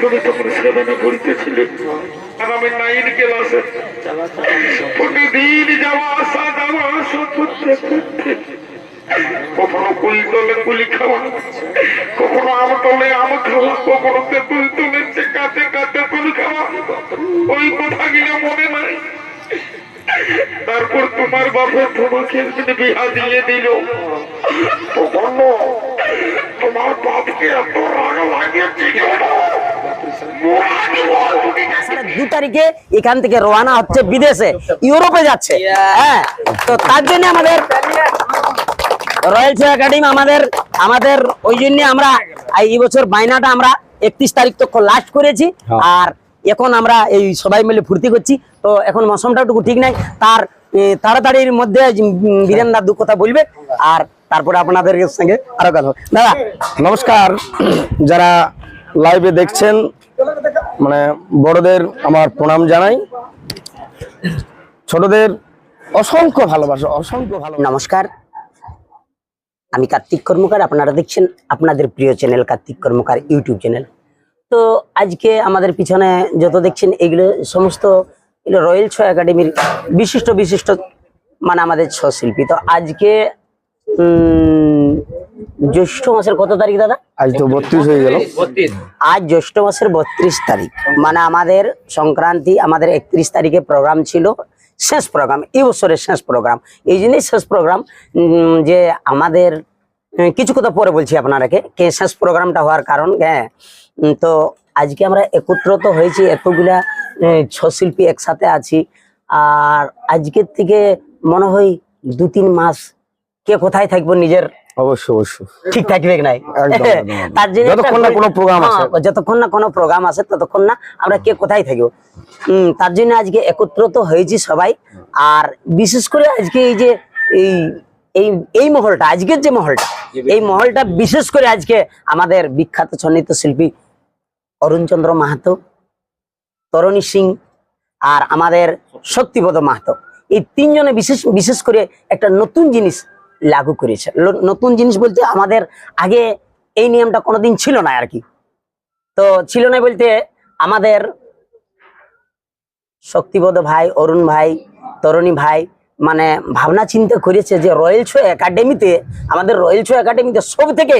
তুমি তখন সেভেনে পড়িতেছিলে আর আমি নাইন ক্লাসে প্রতিদিন যাওয়া আসা যাওয়া আসা করতে করতে কখনো তলে কুলি খাওয়া, কখনো আম তলে আম খাওয়া, কখনো তেঁতুল তলে কাতে কাতে তুল খাওয়া। ওই কথা গিলা মনে নাই। তারপর তোমার বাপের তোমাকে বিহা দিয়ে দিল। তখন তোমার বাপকে এত রাগ আষাঢ়ের মানে দু তারিখে এখান থেকে রওনা হচ্ছে বিদেশে ইউরোপে যাচ্ছে। হ্যাঁ তো তার জন্য আমাদের রয়্যাল শো একাডেমি আমাদের আমাদের ওই জন্য আমরা এই বছর বাইনাটা আমরা একত্রিশ তারিখ তো লাস্ট করেছি। আর এখন আমরা এই সবাই মিলে ফুর্তি করছি। তো এখন মৌসুমটা একটু ঠিক নাই। তার তাড়াতাড়ির মধ্যে বীরেন দা দু কথা বলবে। আর তারপরে আপনাদের সঙ্গে আরও কথা দাদা। নমস্কার। যারা লাইভে দেখছেন মানে বড়দের আমার প্রণাম জানাই। ছোটদের অসংখ্য ভালোবাসা, অসংখ্য ভালো নমস্কার। আমি কার্তিক কর্মকার, আপনারা দেখছেন আপনাদের প্রিয় channel Kartik Karmakar YouTube channel. তো আজকে আমাদের পিছনে যত দেখছেন, এগুলো সমস্ত রয়্যাল ছ একাডেমির বিশিষ্ট বিশিষ্ট মানে আমাদের ছ শিল্পী তো আজকে জ্যৈষ্ঠ মাসের কত তারিখ দাদা? আজ তো বত্রিশ হয়ে গেল। আজ জ্যৈষ্ঠ মাসের বত্রিশ তারিখ। মানে আমাদের সংক্রান্তি আমাদের একত্রিশ তারিখে প্রোগ্রাম ছিল শেষ প্রোগ্রাম এই বছরের শেষ প্রোগ্রাম এই জন্যই শেষ প্রোগ্রাম যে আমাদের কিছু কথা পরে বলছি আপনারাকে কে শেষ প্রোগ্রামটা হওয়ার কারণ হ্যাঁ? তো আজকে আমরা একত্রিত হয়েছি এতগুলা উম, ছ শিল্পী একসাথে আছি। আর আজকের থেকে মনে হয় দু তিন মাস কে কোথায় থাকব নিজের অবশ্যই অবশ্যই। ঠিক থাকবে নাই। তার জন্য যতক্ষণ না কোনো আসে। হ্যাঁ, যতক্ষণ না কোনো প্রোগ্রাম আসে ততক্ষণ না আমরা কে কোথায় থাকব। তার জন্য আজকে একত্রিত হয়েছি সবাই। আর বিশেষ করে আজকে এই যে এই এই এই মহলটা আজকের যে মহলটা এই মহলটা বিশেষ করে আজকে আমাদের বিখ্যাত সন্নিহিত শিল্পী অরুণচন্দ্র মাহাতো তরণী সিং আর আমাদের শক্তিপদ মাহাতো। এই তিনজনে বিশেষ বিশেষ করে একটা নতুন জিনিস লাগু করেছে। নতুন জিনিস বলতে আমাদের আগে এই নিয়মটা কোনোদিন ছিল না আর কি। তো ছিল না বলতে আমাদের শক্তিবোধ ভাই, অরুণ ভাই, তরুণী ভাই মানে ভাবনা চিন্তা করেছে যে রয়্যাল শো একাডেমিতে আমাদের রয়্যাল শো একাডেমিতে সব থেকে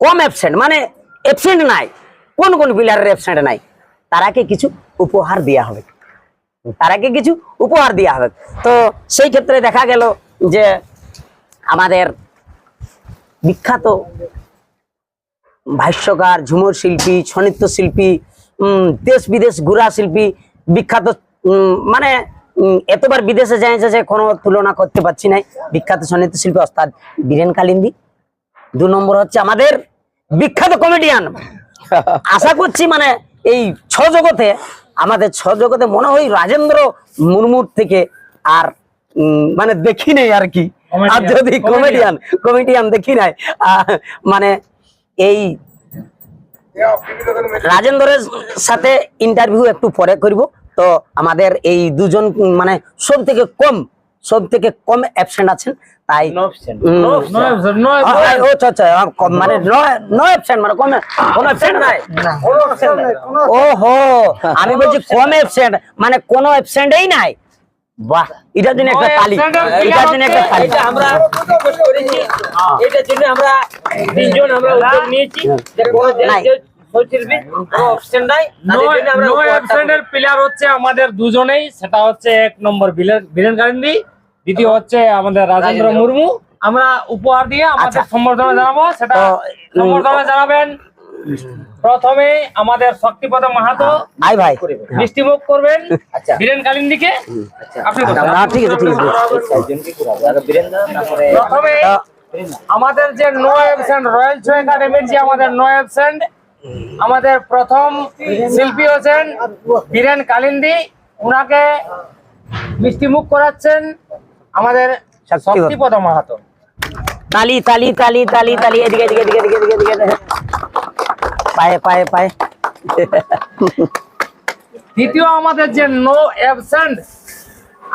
কম অ্যাবসেন্ট মানে অ্যাবসেন্ট নাই। কোন কোন প্লেয়ারের অ্যাবসেন্ট নাই। তারাকে কিছু উপহার দেওয়া হবে। তারাকে কিছু উপহার দেওয়া হবে। তো সেই ক্ষেত্রে দেখা গেল যে আমাদের বিখ্যাত ভাষ্যকার, ঝুমুর শিল্পী ছনিত্য শিল্পী দেশ বিদেশ ঘুরা শিল্পী, বিখ্যাত মানে এতবার বিদেশে যাইছে যে কোনো তুলনা করতে পারছি না বিখ্যাত ছনিত্য শিল্পী ওস্তাদ বীরেন কালিন্দি। দু নম্বর হচ্ছে আমাদের বিখ্যাত কমেডিয়ান আশা করছি মানে এই ছ জগতে আমাদের ছ জগতে মনে হয় রাজেন্দ্র মুর্মুর থেকে আর মানে দেখি নেই আর কি। আর যদি কমেডিয়ান কমেডিয়ান দেখি নাই মানে এই রাজেন্দ্রের সাথে ইন্টারভিউ একটু পরে করব। তো আমাদের এই দুজন মানে সব থেকে কম সব থেকে কম অ্যাবসেন্ট আছেন তাই মানে নো অ্যাবসেন্ট মানে কম কোন অ্যাবসেন্ট নাই। ওহো আমি বলছি কম অ্যাবসেন্ট মানে কোনো অ্যাবসেন্টই নাই। বাহ এটার জন্য একটা তালি এটার জন্য একটা তালি। এটা আমরা করেছি। এটার জন্য আমরা তিনজন আমরা উদ্যোগ নিয়েছি। যে কোনো যে- নাই। যে শৈশিল্পী কোনো option নাই, তাদের জন্য আমরা নো উপহারটা অ্যাবসেন্টের প্লেয়ার হচ্ছে আমাদের দুজনেই। সেটা হচ্ছে এক নম্বর বীরেন বীরেন কালিন্দি দ্বিতীয় হচ্ছে আমাদের রাজেন্দ্র মুর্মু। আমরা উপহার দিয়ে আমাদের আচ্ছা। সম্বর্ধনা জানাব। সেটা সম্বর্ধনা জানাবেন। প্রথমে আমাদের শক্তিপদ মাহাতো আই ভাই। মিষ্টিমুখ করবেন। আচ্ছা। বীরেন কালিন্দিকে আপনি বলুন। ঠিক আছে ঠিক আছে। প্রথমে আমাদের যে নো অ্যাবসেন্ট রয়্যাল শো একাডেমির যে আমাদের নো অ্যাবসেন্ট আমাদের প্রথম শিল্পী হচ্ছেন বীরেন কালিন্দি। উনাকে মিষ্টিমুখ করাচ্ছেন আমাদের শক্তিপদ। মাহাতো। তালি তালি তালি তালি তালি এদিকে এদিকে এদিকে এদিকে এদিকে এদিকে এদিকে। পায়ে পায়ে পায়ে। দ্বিতীয় আমাদের যে নো অ্যাবসেন্ট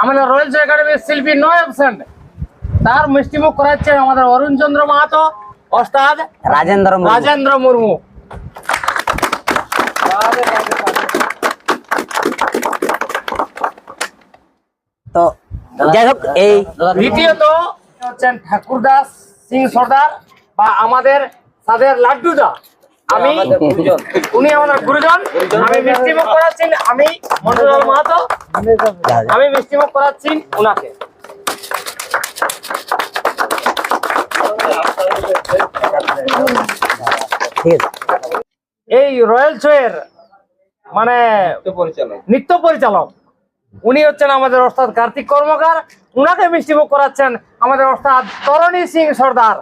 আমাদের রয়্যাল শো একাডেমির শিল্পী নো অ্যাবসেন্ট তার মিষ্টিমুখ করাচ্ছেন আমাদের অরুণ চন্দ্র মাহাতো ওস্তাদ রাজেন্দ্র। রাজেন্দ্র মুর্মু। তো যাই হোক এই দ্বিতীয়ত হচ্ছেন ঠাকুরদাস সিং সর্দার বা আমাদের তাদের লাড্ডুদা। আমি উনি আমাদের গুরুজন। আমি মিষ্টিমুখ করাচ্ছি আমি মন্ডলাল মাহাতো। আমি মিষ্টিমুখ করাচ্ছি উনাকে। এই রয়্যাল শোয়ের মানে নৃত্য পরিচালক। উনি হচ্ছেন আমাদের ওস্তাদ কার্তিক কর্মকার। উনাকে মিষ্টিমুখ করাচ্ছেন আমাদের ওস্তাদ তরণী সিং সর্দার।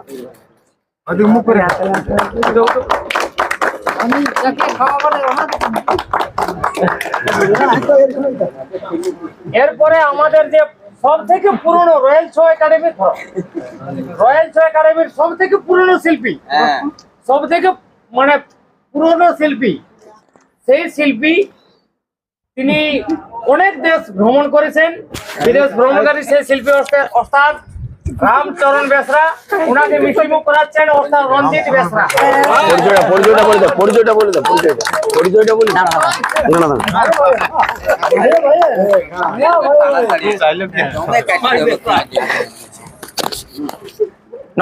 এরপরে আমাদের যে সব থেকে পুরনো royal show academy royal show একাডেমির সব থেকে পুরনো শিল্পী। সব থেকে মানে পুরনো শিল্পী সেই শিল্পী তিনি অনেক দেশ ভ্রমণ করেছেন। বিদেশ ভ্রমণকারী সেই শিল্পী ওস্তাদ রামচরণ বেসরা ওনাকে মিষ্টিমুখ করাচ্ছেন ওস্তাদ রঞ্জিত বেসরা। পরিচয়টা পরিচয়টা বলে দাও পরিচয়টা বলে দাও পরিচয়টা। পরিচয়টা বলে দাও। না, না, না।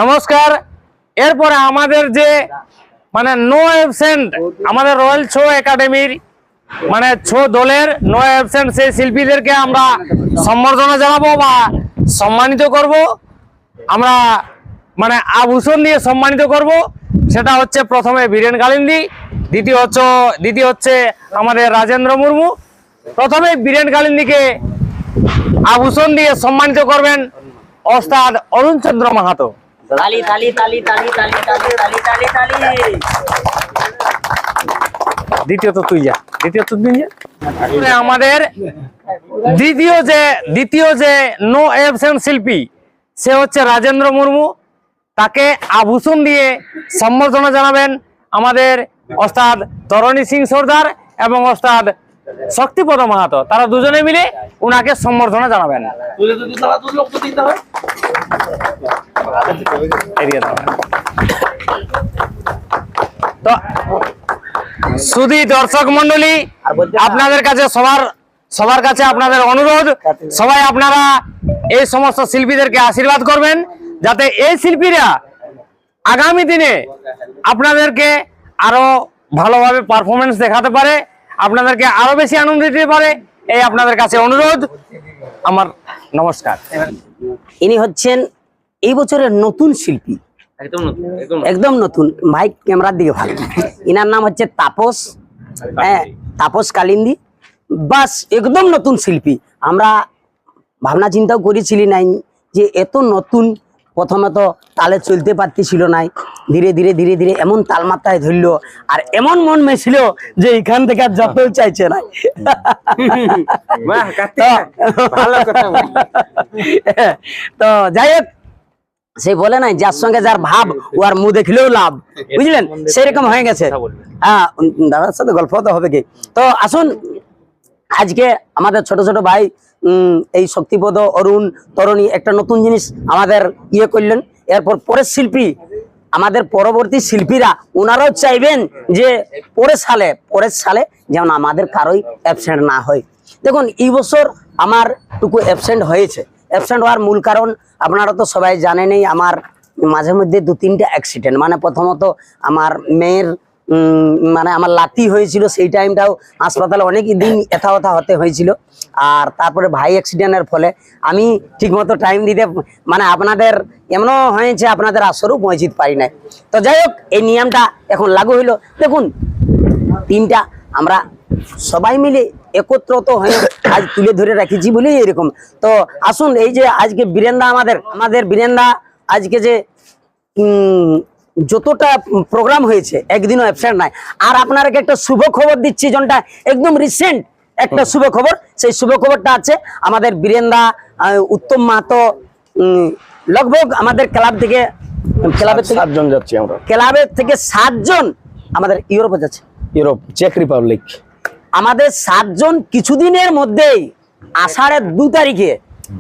নমস্কার। এরপরে আমাদের যে মানে নো অ্যাবসেন্ট আমাদের রয়্যাল শো একাডেমির মানে ছো দলের নো অ্যাবসেন্ট সেই শিল্পীদেরকে আমরা সম্বর্ধনা জানাব বা সম্মানিত করব। আমরা মানে আভূষণ দিয়ে সম্মানিত করব। সেটা হচ্ছে প্রথমে বীরেন কালিন্দী দ্বিতীয় হচ্ছে দ্বিতীয় হচ্ছে আমাদের রাজেন্দ্র মুর্মু। প্রথমে বীরেন কালিন্দীকে আভূষণ দিয়ে সম্মানিত করবেন ওস্তাদ অরুণ চন্দ্র মাহাতো। তালি তালি তালি তালি তালি তালি তালি তালি তালি। দ্বিতীয়ত তুই যা দ্বিতীয়ত তুই যা। আমাদের দ্বিতীয় যে দ্বিতীয় যে নো অ্যাবসেন্ট শিল্পী সে হচ্ছে রাজেন্দ্র মুর্মু। তাকে আভূষণ দিয়ে সম্বর্ধনা জানাবেন আমাদের ওস্তাদ তরণী সিং সর্দার এবং ওস্তাদ শক্তিপদ মাহাতো। তারা দুজনে মিলে উনাকে সম্বর্ধনা জানাবেন। তো শুধু দর্শক মন্ডলী আপনাদের কাছে সবার সবার কাছে আপনাদের অনুরোধ। সবাই আপনারা এই সমস্ত শিল্পীদেরকে আশীর্বাদ করবেন যাতে এই শিল্পীরা আগামী দিনে আপনাদেরকে আরও ভালোভাবে পারফরমেন্স দেখাতে পারে আপনাদেরকে আরও বেশি আনন্দ দিতে পারে এই আপনাদের কাছে অনুরোধ। আমার নমস্কার। ইনি হচ্ছেন এই বছরের নতুন শিল্পী। একদম নতুন মাইক ক্যামেরার দিকে ভালো। ইনার নাম হচ্ছে তাপস। হ্যাঁ তাপস কালিন্দি। বাস একদম নতুন শিল্পী। আমরা ভাবনা চিন্তাও করেছিলি নাই যে এত নতুন প্রথমে তো তালে চলতে পারতেছিল নাই। ধীরে ধীরে ধীরে ধীরে এমন তালমাত্রায় ধরলো আর এমন মন মেছিল যে এখান থেকে আর যত চাইছে না। তো যাই হোক সে বলে নাই যার সঙ্গে যার ভাব ও আর মুখ দেখলেও লাভ। বুঝলেন? সেরকম হয়ে গেছে। হ্যাঁ দাদার সাথে গল্প তো হবে কি? তো আসুন আজকে আমাদের ছোট ছোট ভাই এই শক্তিপদ অরুণ তরণী একটা নতুন জিনিস আমাদের ইয়ে করলেন। এরপর পরের শিল্পী, আমাদের পরবর্তী শিল্পীরা ওনারাও চাইবেন যে পরের সালে পরের সালে যেমন আমাদের কারোই অ্যাবসেন্ট না হয়। দেখুন, এই বছর আমার টুকু অ্যাবসেন্ট হয়েছে। অ্যাবসেন্ট হওয়ার মূল কারণ, আপনারা তো সবাই জানেনই, আমার মাঝে মধ্যে দু তিনটা অ্যাক্সিডেন্ট মানে প্রথমত আমার মেয়ের মানে আমার লাতি হয়েছিল সেই টাইমটাও হাসপাতালে অনেক দিন এথা ওথা হতে হয়েছিল। আর তারপরে ভাই অ্যাক্সিডেন্টের ফলে আমি ঠিকমতো টাইম দিতে মানে আপনাদের এমনও হয়েছে, আপনাদের আসরও পৌঁছিতে পারি নাই। তো যাই হোক, এই নিয়মটা এখন লাগু হইল। দেখুন, তিনটা আমরা সবাই মিলে একত্রত হয়ে আজ তুলে ধরে রাখিছি বলেই এরকম। তো আসুন, এই যে আজকে বীরেন্দা আমাদের আমাদের বীরেন্দা আজকে যে যতটা প্রোগ্রাম হয়েছে একদিনও অ্যাবসেন্ট নাই। আর আপনাকে একটা শুভ খবর দিচ্ছি যেটা একদম রিসেন্ট একটা শুভ খবর। সেই শুভ খবরটা আছে আমাদের বীরেন্দা উত্তম মাহাতো লগভগ আমাদের ক্লাব থেকে ক্লাবের থেকে সাতজন যাচ্ছি আমরা। ক্লাবের থেকে সাতজন আমাদের ইউরোপে যাচ্ছে। ইউরোপ চেক রিপাবলিক আমাদের সাতজন কিছুদিনের মধ্যেই আষাঢ়ের দু তারিখে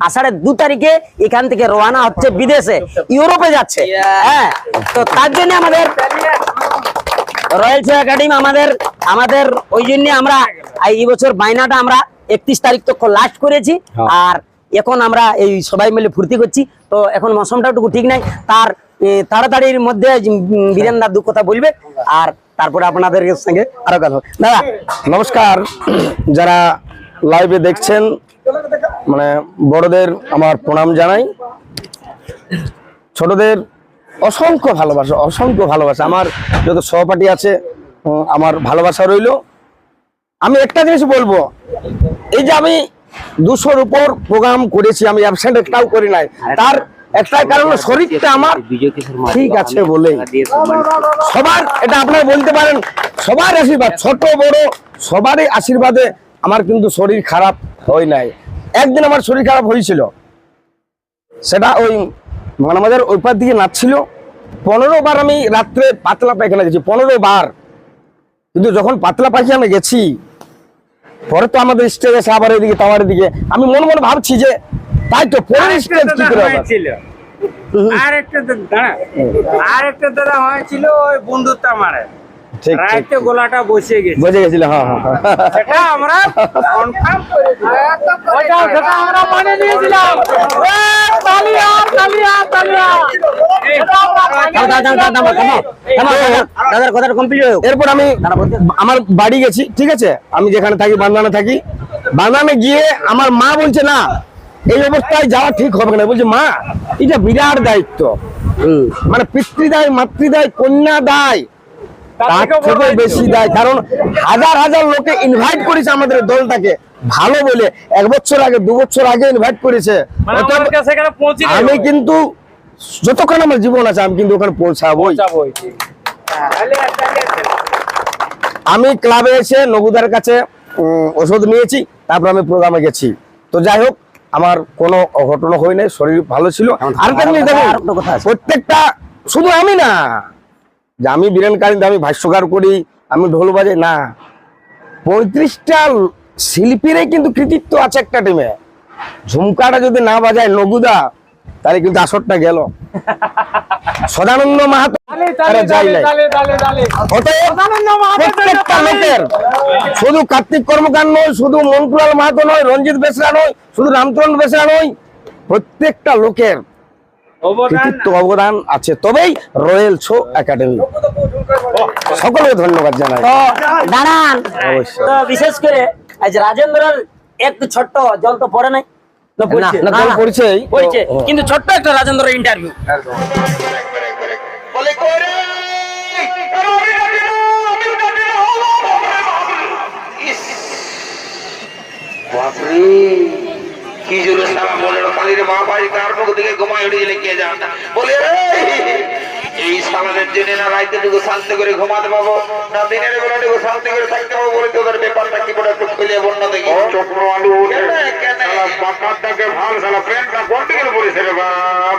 আষাঢ়ের দু তারিখে এখান থেকে রওনা হচ্ছে বিদেশে ইউরোপে যাচ্ছে। হ্যাঁ তো তার জন্য আমাদের রয়্যাল শো একাডেমি আমাদের আমাদের ওই জন্য আমরা এই বছর বাইনাটা আমরা একত্রিশ তারিখ তক লাস্ট করেছি। হ্যাঁ। আর এখন আমরা এই সবাই মিলে ফুর্তি করছি। তো এখন মৌসুমটা একটু ঠিক নাই। তার তাড়াতাড়ির মধ্যে বীরেন্দা দু কথা বলবে। আর তারপরে আপনাদের সঙ্গে আরও কথা হবে। দাদা নমস্কার। যারা লাইভে দেখছেন মানে বড়দের আমার প্রণাম জানাই। ছোটদের অসংখ্য ভালোবাসা অসংখ্য ভালোবাসা। আমার যত সহপাঠী আছে আমার ভালোবাসা রইল। আমি একটা জিনিস বলব, এই যে আমি দুশোর উপর প্রোগ্রাম করেছি, আমি অ্যাবসেন্ট একটাও করি নাই। তার একটাই কারণ শরীরটা আমার ঠিক আছে বলে সবার, এটা আপনারা বলতে পারেন, সবার আশীর্বাদ, ছোট, বড়, সবারই আশীর্বাদে আমার কিন্তু শরীর খারাপ হয় নাই। একদিন আমার শরীর খারাপ হয়েছিল। সেটা ওই মানবাজার ওই পার দিকে নাচছিল। পনেরো বার আমি রাত্রে পাতলা পায়খানা গেছি পনেরো বার। কিন্তু যখন পাতলা পায়খানা গেছি পরে তো আমাদের স্টেজ আছে আবার এদিকে তাওয়ার দিকে আমি মনে মনে ভাবছি যে তাই তো পরের স্টেজ কি করে আর একটা দাঁড়া। আর একটা দাদা হয়েছিল ওই বন্ধুত্ব মারে ঠিক ঠিক রাইতে গোলাটা বসে গেছে। গেছিল হ্যাঁ হ্যাঁ হ্যাঁ। সেটা আমরা কনফার্ম ওটা সেটা আমরা মানে নিয়েছিলাম। এ, তালিয়া তালিয়া তালিয়া। এরপর আমি আমার বাড়ি গেছি ঠিক আছে? আমি যেখানে থাকি বান্দানে থাকি। বান্দানে গিয়ে আমার মা বলছে না এই অবস্থায় যাওয়া ঠিক হবে না। বলছে মা এটা বিরাট দায়িত্ব। হুম। মানে পিতৃদায় মাতৃদায় কন্যা দায় তার থেকে বেশি দায়। কারণ হাজার হাজার লোকে ইনভাইট করেছে আমাদের দলটাকে। ভালো বলে। এক বছর আগে দু বছর আগে ইনভাইট করেছে। মানে আমি কিন্তু যতক্ষণ আমার জীবন আছে আমি কিন্তু ওখানে পৌঁছাবোই। আমি ক্লাবে এসে নবুদার কাছে ওষুধ নিয়েছি তারপর আমি প্রোগ্রামে গেছি। তো যাই হোক আমার কোনো অঘটন হয়নি শরীর ভালো ছিল। আর। প্রত্যেকটা শুধু আমি না যে আমি বীরেন কারিন্দ আমি ভাষ্যকার করি আমি ঢোল বাজাই না। পঁয়ত্রিশটা শিল্পীরই কিন্তু কৃতিত্ব আছে একটা টিমে ঝুমকাটা যদি না বাজায় নগুদা তাহলে কিন্তু আসরটা গেল। সদানন্দ মাহাতো প্রত্যেকটা লোকের শুধু কার্তিক কর্মকার নয় শুধু মন্টুলাল মাহাতো নয় রঞ্জিত বেসরা নয় শুধু রামচন্দ্র বেসরা নয় প্রত্যেকটা লোকের কৃতিত্ব অবদান আছে। তবেই রয়্যাল শো একাডেমি সকলকে ধন্যবাদ জানাই। দাঁড়ান। অবশ্যই। তো বিশেষ করে আজ রাজেন্দ্রের একটু ছোট্ট জল তো পড়ে নাই। কিন্তু ছোট্ট একটা রাজেন্দ্রের ইন্টারভিউ বাপরে। বাপ। ইস, কি জোরে সারা বলে কালির কার মুখ দিকে ঘুমাই উঠে গেলে কে জান বলে "এই, এই সালাদের জন্য না রাইতে টুকু শান্তি করে ঘুমাতে পাবো না দিনের বেলা টুকু শান্তি করে থাকতে পাবো বলে তোদের ব্যাপারটা কি করে একটু খুলে বন্য দেখি? চক্র আলু বাকারটাকে ভালো সালা প্রেমটা কোন দিকে পড়েছে রে বাপ?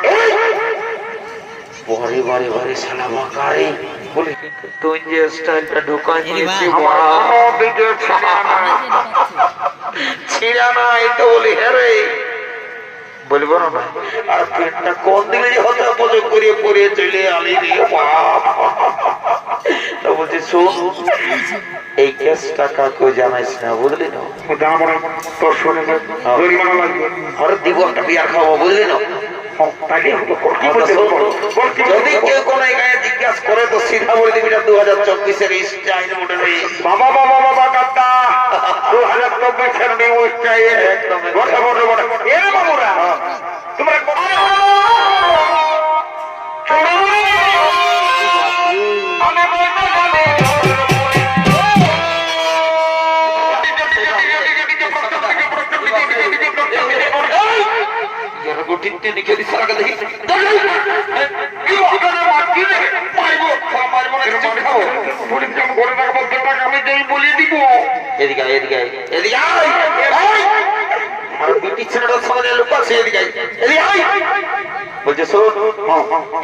বারে বারে বারে সালা মাকারে বলে তুই যে স্টাইলটা ঢোকা নিয়েছি ছিড়া না এই তো বলি হ্যাঁ রে। বলব না ভাই। আর পেটটা কোন দিকে যে হতে মজা করিয়ে চলে আলি রে তো বলছি শোন এই কেসটা কাকু জানাইস না বুঝলি না তোর শুনে জরিমানা লাগবে। আরে দিব একটা বিয়ার খাব বুঝলি না যদি কেউ কোনো গায়ে জিজ্ঞাসা করে তো সিধা বলে দিবি দু হাজার চব্বিশের স্টাইল বাবা বাবা বাবা কাকা দু হাজার চব্বিশের নিউ স্টাইল বটে বটে বটে এ বাবুরা তোমরা আমি বলতে জানি। টাকা লিখে দিচ্ছে আগে দেখি এদিকে এদিকে এদিকে। আর বিটি ছেলেটার সামনে লুকাচ্ছে এদিকে এদিকে। বলছে শোন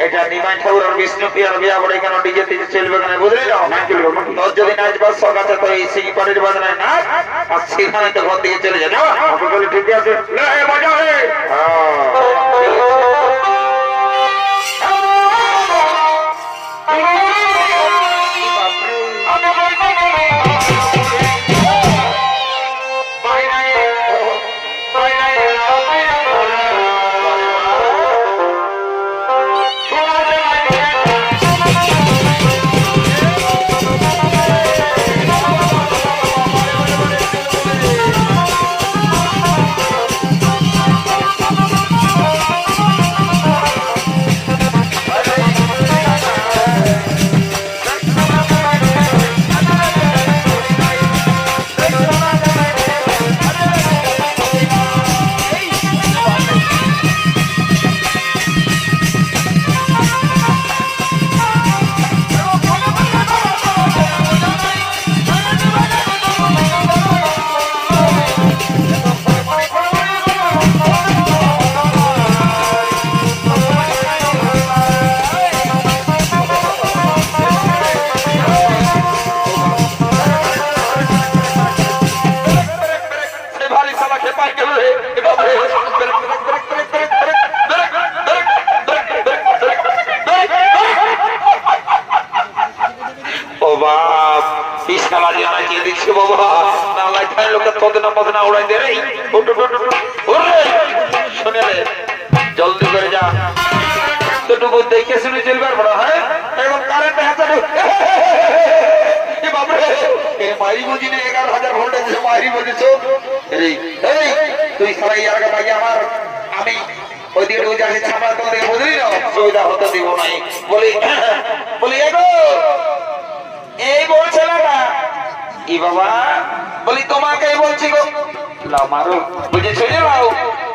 এটা নিমাই ঠাকুর আর বিষ্ণু পিয়ার বিয়া বলে কেন ডিজে টিজে চলবে কেন বুঝলি না তোর যদি নাচবার শখ আছে তো এই সিং পাড়ির বাজারে নাচ আর সেখানে তো ঘর দিকে চলে যায় ঠিক আছে। না মজা হয়ে। বাপরে বুঝলি না সুবিধা হতে দিব নাই। বলি বলি এগো এই বলছে না ই বাবা। বলি তোমাকে বলছি গো।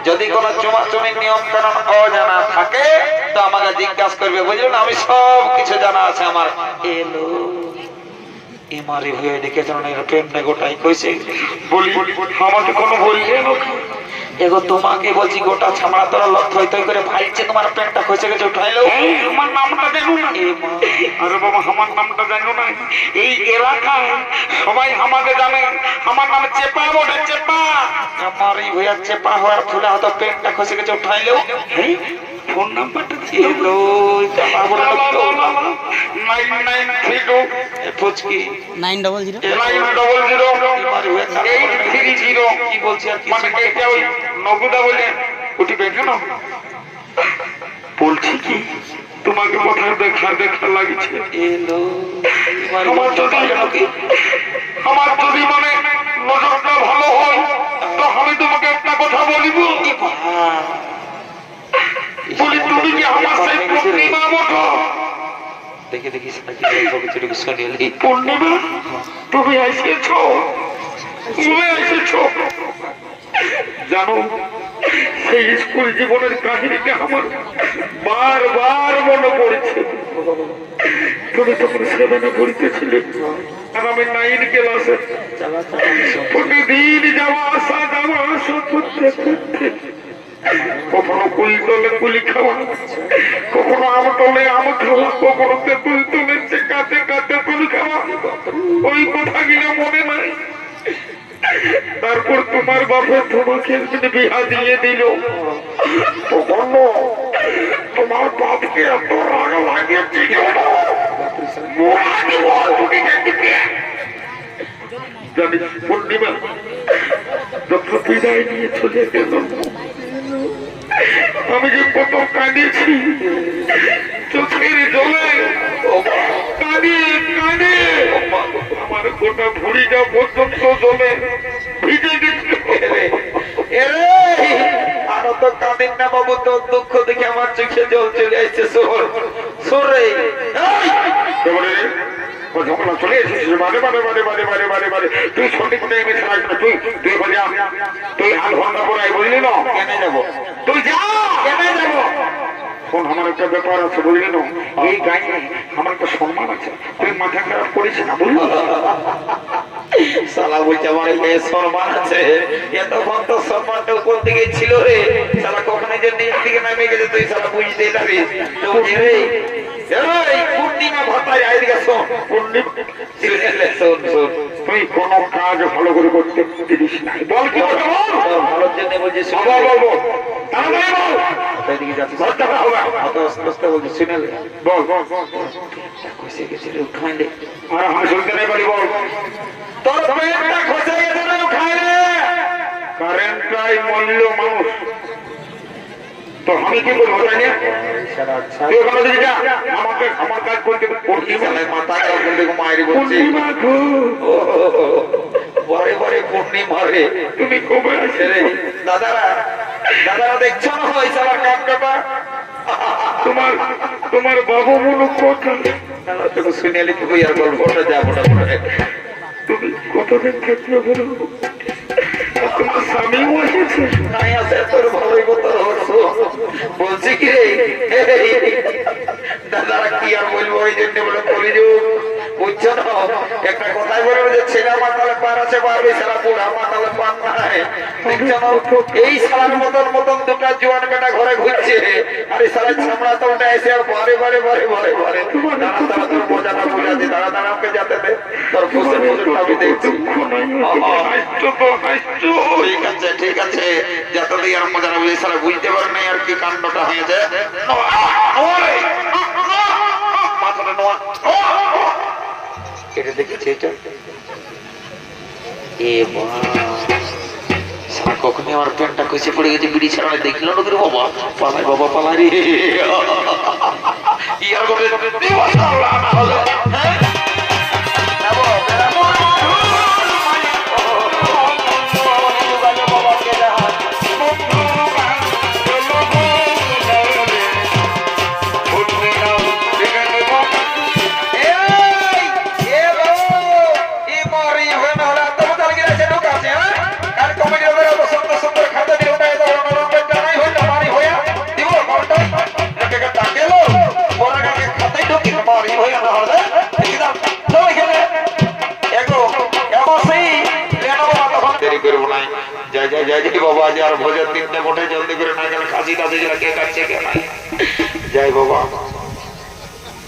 যদি কোনো অজানা থাকে, তো আমাকে জিজ্ঞাসা করবে। বুঝলো না, আমি সব কিছু জানা আছে আমার। এলো এমারে হয়ে কইছে। বলি এগো তোমাকে বলছি গোটা ছামড়া তোরা থই থই করে ভাইছে তোমার প্যান্টটা খসে গেছে উঠাইলো। আমার নামটা জানো না? আরে বাবা আমার নামটা জানো না? এই এলাকায় সবাই আমাকে জানে। আমার নাম চেপা বটে চেপা। আমার এই ভইয়া চেপা হওয়ার ফুলে হয়তো প্যান্টটা খসে গেছে উঠাইলো। ফোন নাম্বারটা দিলো চেপা nine nine three two. ফুচকি nine double zero. Nine double zero. Eight three zero. কি বলছি আর মানে এটা ওই নগুদা বলে উঠিবে কেন বলছি কি? তোমাকে কোথায় দেখা দেখা লাগছে? এলো আমার যদি আমার যদি মানে নজরটা ভালো হয় তো আমি তোমাকে একটা কথা বলিব। বলি তুমি কি আমার সেই পূর্ণিমা মতো দেখে দেখি পূর্ণিমা তুমি এসেছ তুমি এসেছ জানো সেই স্কুল জীবনের কাহিনীটা আমার বারবার মনে পড়েছে। তুমি তখন সেভেনে পড়িতেছিলে আর আমি নাইন ক্লাসে প্রতিদিন যাওয়া আসা যাওয়া আসা করতে করতে কখনো কুল তলে কুলি খাওয়া, কখনো আম তলে আম খাওয়া, কখনো তেঁতুল তলে চেকাতে কাতে কুলি খাওয়া। ওই কথা গিলা মনে নাই। তারপর তোমার বাপে তোমাকে বিহা দিয়ে দিল। তোমার বাপকে এত রাগ লাগিয়েছিল জানিস, পূর্ণিমা যখন বিদায় নিয়ে চলে গেল আমি যে কত কাঁদিয়েছি চোখের জলে কাঁদিয়ে কাঁদিয়ে আমার গোটা ভুড়িটা পর্যন্ত জলে ভিজে গেছিল আর তো কাঁদিন না বাবু তোর দুঃখ দেখে আমার চোখে জল চলে আসছে সোর সোরে ঝগড়া চলে এসেছিস বারে বারে বারে বারে বারে বারে বারে। তুই সঠিক টাইমে ছাড়াস না তুই তুই ঘণ্টা পরে বুঝলি না? কেন যাব তুই যা শোন আমার একটা ব্যাপার আছে বুঝলি না এই গায়ে আমার একটা সম্মান আছে। তুই মাথা খারাপ করিস না বুঝলি? সালা বলছে আমার এই সম্মান আছে। এতক্ষণ তো সম্মানটা উপর দিকে ছিল রে? সালা কখনো যে নিচ দিকে নামে গেছে তুই সালা বুঝতেই পারিস তো বুঝি রে এই পূর্ণিমা ভাতায় আইদিকে শোন পূর্ণিমা? শোন শোন। তুই কোনো কাজ ভালো করে করতে দিস না। বল কি বল? ভালোর জন্য বলছি বল বল। বল। তাড়াতাড়ি তুমি রে দাদারা দাদারা দেখছ না ওই তোমার তোমার বাবু মনে কথা তোকে শুনে এলি তুই আর গল্পটা যাব না তুমি কতদিন বলো আর তোমার স্বামীও এসেছে। নাই আছে তোর ভালোই হতো বলছি কি? রে দাদারা কি আর বলব? ওই জন্য বলে বলি বুঝছ একটা কথাই বলব যে ছেলে মাতালে পার আছে পারবে সারা বুড়া মাতালে পান নাই। দেখছ না এই সালার মতন মতন দুটা জোয়ান বেটা ঘরে ঘুরছে। আর সালা ছামড়া তোলটা এসে আর বারে বারে বারে বারে বারে। দাঁড়া দাঁড়া তোর মজাটা বুঝাচ্ছে দাঁড়া দাঁড়া আমাকে যাতে দে। তোর ফুসে ফুসে আমি দেখছি। ঠিক আছে ঠিক আছে। যাতে আর মজাটা বুঝে সারা বুঝতে পারে নাই আর কি কাণ্ডটা হয়েছে। কেটে দেখেছে এটা? এ মা কখনই আমার প্যান্টটা কষে পড়ে গেছে, বিড়ি ছাড়া দেখল না করে বাবা? পালাই বাবা, পালাই রে। ইয়ার কবে দেরি করব নাই যাই যাই যাই যাই বাবা আজ আর ভোজের তিনটে মোটে জলদি করে না গেলে খাসি টাসি গুলা কে কাটছে কে নাই যাই বাবা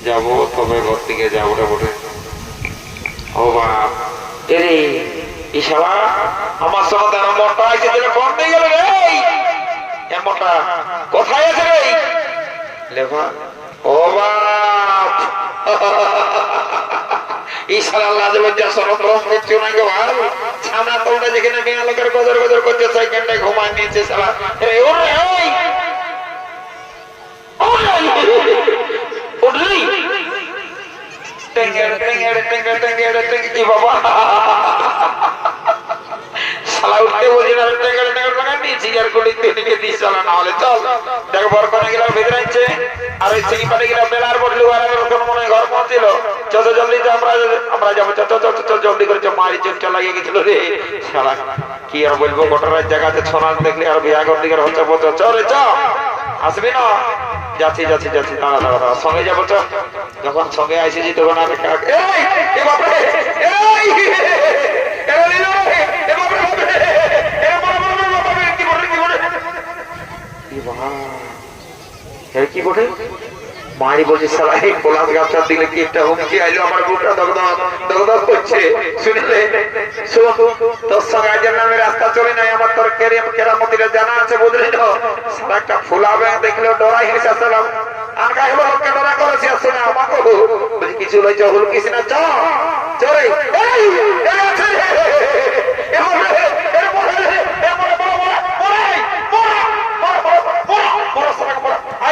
যাব তবে ঘর থেকে যাব বটে কোথায় আছে রে লেখা ও বাপ ইশালা লাজে লজ্জা সরম রম করছ না গো ভাই ছানা তোলটা যেখানে মেয়া লোকের গজর গজর করছে সেখানটায় ঘুমায় নিয়েছে শালা রে ও রে ওই শালা উঠতে বলছি না টেঙ্গেড়ে টেঙ্গেড়ে লাগা নিয়েছি আর কোটি তিনকে দিস চলা না হলে চল। দেখ বর করে গেলাম, ভেতরে আইছে। আর ওই সিঁড়ি পাটে গেলাম বেলার বদলু আর কোনো মনে ঘর পৌঁছিল? চল জলদি তো আমরা আমরা যাব, চল চল চল জলদি করে মারি চোখটা লাগিয়ে গেছিল রে। শালা, কি আর বলব গোটার জায়গাতে ছনাল দেখলে আর বিয়াগর দিকে হচ্ছে বলছো চল চল আসবি না? যাচ্ছি যাচ্ছি যাচ্ছি, দাঁড়া দাঁড়া সঙ্গে যাব তো যখন সঙ্গে আইসেছি তখন আমি কাক- এই, এ বাপরে, এই, এ লিলো, এ বাপরে, বাপরে, এ বাপরে, বাপরে, বাপরে, কি বলে, কি বলে? এ বাবা, এ কি বলে? মারি বলছে সালা এই পলাশ গাছটা দিলে কি একটা হুমকি আইলো আমার বুকটা দগদগ দগদগ করছে শুনলে শোন তোর সঙ্গে রাস্তা চলে নাই আমার তোর কেরে কেরামতিরা জানা আছে বুঝলি তো সারা একটা ফুলা ব্যাগ দেখলেও ডরাই আসলাম ডরা কিছু না চ চলে এই এই আছে রে এ মরে এ মরে এ মরে বড় বড় মরে মরে মরে মরে মরে সারা